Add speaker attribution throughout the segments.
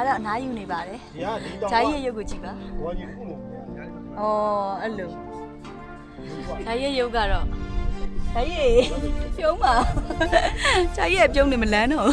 Speaker 1: ဒါတော့အနားယူနေပါတယ်
Speaker 2: ဒီကဒီတောင်
Speaker 1: ဂျာကြီးရဲ့ရုပ်ကိုကြည့်ပါ
Speaker 2: ဘောကြီးခုလို့
Speaker 1: ဩအဲ့လိုဂျာကြီးရဲ့ရုပ်ကတော့ဂျာကြီးပြုံးပါဂျာကြီးရဲ့ပြုံးနေမလန်းတော့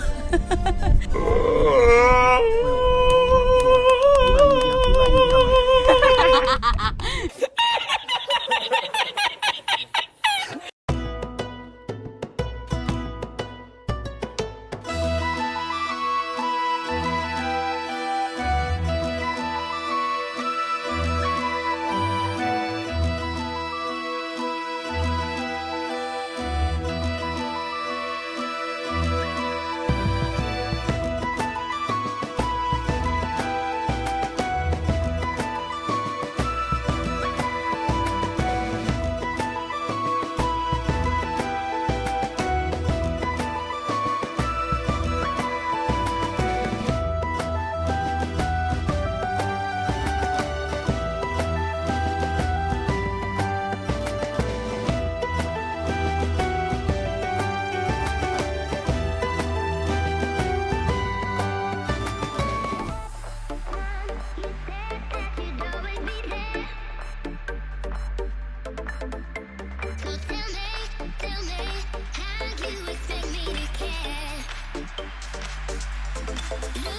Speaker 3: Yeah.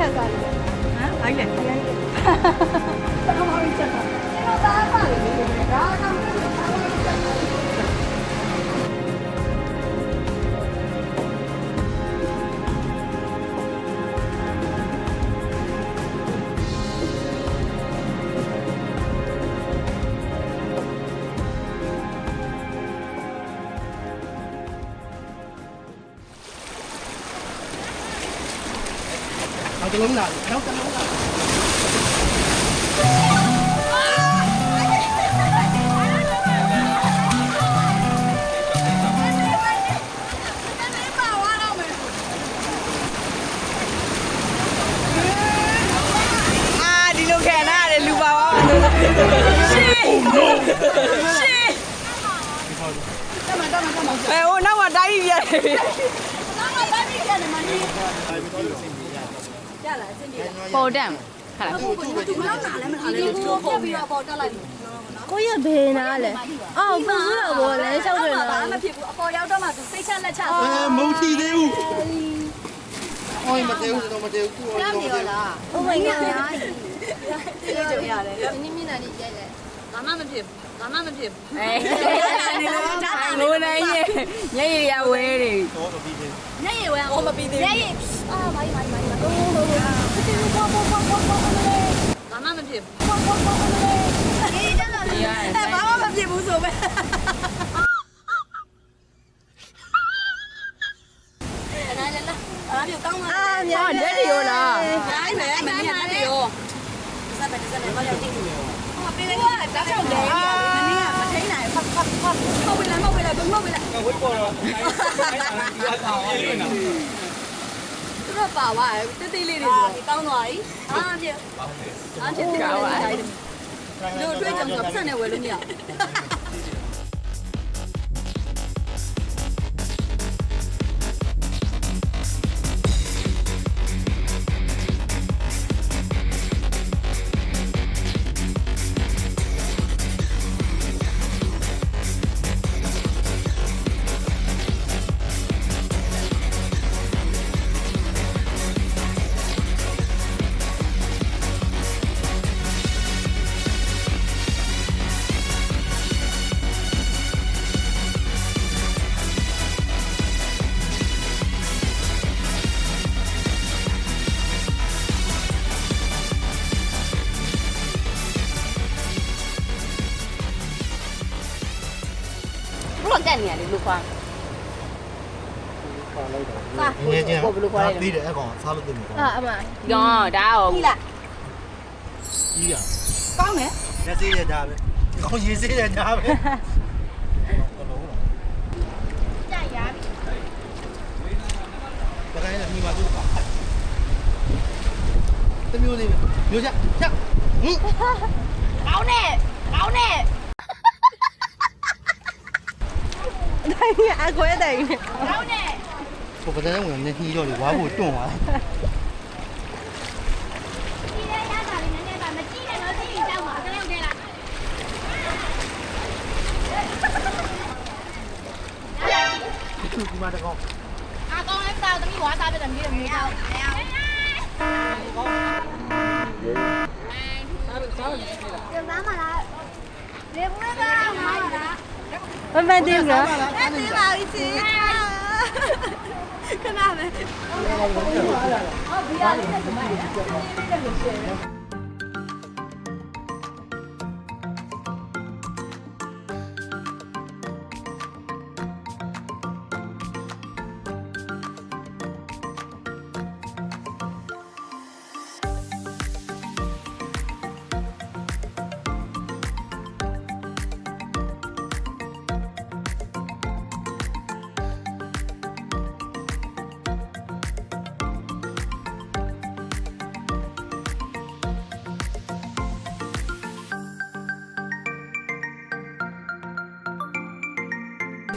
Speaker 3: ချက်သွားတယ်
Speaker 1: ဟမ်ဘိုက်လေ
Speaker 3: ဖမ်းဝမ်းပြီးချက်သွား
Speaker 2: နောက်တစ်လုံးလာနောက်တစ်လုံးလာ
Speaker 1: အာဒီလိုခံရတယ်လူပါပါရှေ့ရှေ့အဲဟိုနောက်မှာတိုင်းပြရတယ် ပေါ်တန့်ဟာလား
Speaker 3: ကိုရဘေးနာလဲအော်ပူးတော့ဘောလဲလျှောက်တယ်လား
Speaker 1: ဘာမှဖြစ်ဘူးအပေါ်ရောက်တော့မှသူစိတ်ချလက်ချ
Speaker 2: အဲမုံထီသေးဘူးဟိုမသေးဘူးတော့မသေးဘူးသူ့ဟိုတော့မသေးဘူး
Speaker 3: Oh my god
Speaker 1: ပြေးကြရတယ်
Speaker 3: နင်းမျက်နှာလေးရိုက်လိုက်
Speaker 1: ဘာမှမဖြစ်ဘာမှမဖြစ်အဲငိုနေရဲ့ညရရဝဲနေ
Speaker 2: တော့မပြီးသေးဘူး
Speaker 1: ညရဝဲဟောမပြီးသေးဘူး
Speaker 3: ရိုက်အာမိုင်းမိုင်းမိုင်းဟိုဟိုဟိုတီးဘောဘောဘောဘော ဘောလေး
Speaker 1: ဘာမှမဖြစ်
Speaker 3: ဘောဘောဘောလေးအေးတက်လာလေ
Speaker 1: အဲဘာမှမဖြစ်ဘူးဆိုပဲ
Speaker 3: နားလဲလားအားပြကောင်းပါအာ
Speaker 1: ဟာလက်တွေရောလား
Speaker 3: နိုင်မယ်မနေ့ကလက်တွေရောစက်ပဲစက်ပဲဘာလို့တိတ်နေဟောပေးလိုက်တာတောက်ချောက်လဲနေရတယ်မနေ့ကမထိန်နိုင်ဖတ်ဖတ်ဖတ်ဟုတ်ပြီလားဟုတ်ပြီလားဘယ်ဟုတ်ပြီလား
Speaker 2: ဝိပေါ်တော့အဲ့ဒါဒီအကောင်အဲ့ဒါ
Speaker 3: သူ တို့ပါသွားတယ်တိတ်တိတ်လေးတွေဆိုတော့ကောင်းသွားပြီအားပြအားပြတိတ်လေးတွေတို့တွေ့ကြမှာပတ်စံနဲ့ဝယ်လို့မရဘူး တက်နေရတယ်လို့ခေါ်
Speaker 2: ပါလိုက်တာ
Speaker 3: ပါ
Speaker 2: ငယ်ချင်း
Speaker 3: ဘယ်လိုခေါ်လဲ
Speaker 2: ပြီးတယ်အကောင်စားလို့တင်မှာ
Speaker 3: အာအမရောဒါရော
Speaker 1: ပြီလား
Speaker 2: ကြီးရ
Speaker 1: ကောင်းတယ်
Speaker 2: လက်စေးရကြပဲအကောင်ရေးစေးရကြပဲ
Speaker 3: ကြရပြီ
Speaker 2: တခိုင်းလည်းမိပါသူတမျိုးလေးမျိုးချက်ချက်ဟင်
Speaker 3: ကောင်းနဲ့ကောင်းနဲ့
Speaker 1: တိုင်းအခွဲတိုင်း
Speaker 3: ကောင်းနဲ့
Speaker 2: ဟို ပဒန်းဝင်နေနှီးတော့လေဝါဖို့တွန့်သွား
Speaker 3: ဒီလေးရတာလေးနည်းနည်းပါမကြည့်နဲ့တော့ကြည့်ရင်ကြောက်မှာအကလေးထဲလာ
Speaker 2: ဒီခုဒီမှာတကောင်
Speaker 3: အကောင်းလေးတောက်သ မီးဝါစားပြတယ်မြေမြေတောက်မရဘူးကျမမလားလေဘွေးကမိုက်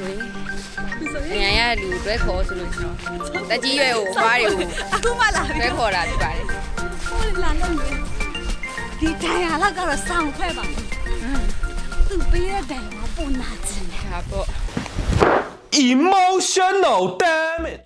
Speaker 3: လား
Speaker 1: မမှန်သေးဘူးနော်
Speaker 3: အဲ့ဒီပါဦးစီခဏပဲ
Speaker 4: ငရရလူတွဲခေါ်ဆိုလို့ကျွန်တော်တက်ကြီးရွယ်ကိုဘားတွေကို
Speaker 1: အခုမှလာပြီ
Speaker 4: တွဲခေါ်တာဖြစ်ပါတယ်
Speaker 1: ဟိုလာလို့လေဒီတိုင်ရလောက်ကတော့စောင့်ခွဲပါသူပေးတဲ့တိုင်ကပုံနာချင်တယ်
Speaker 4: ဒါပေါ့
Speaker 5: emotional damage